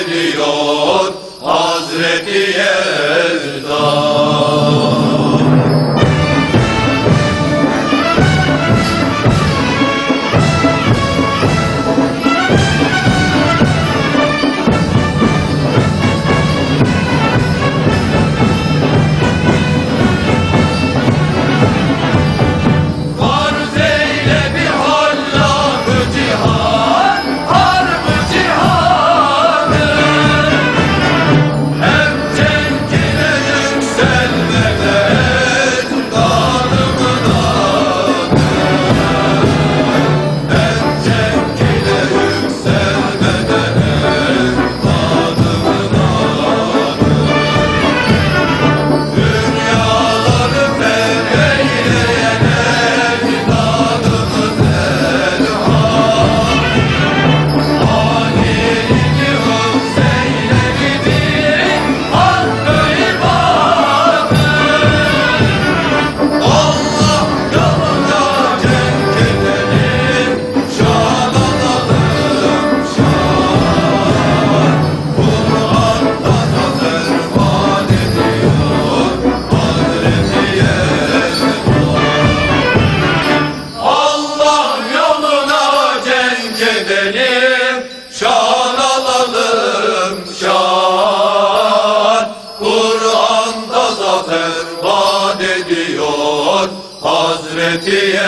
ediyor Hazreti Erdan. Türkiye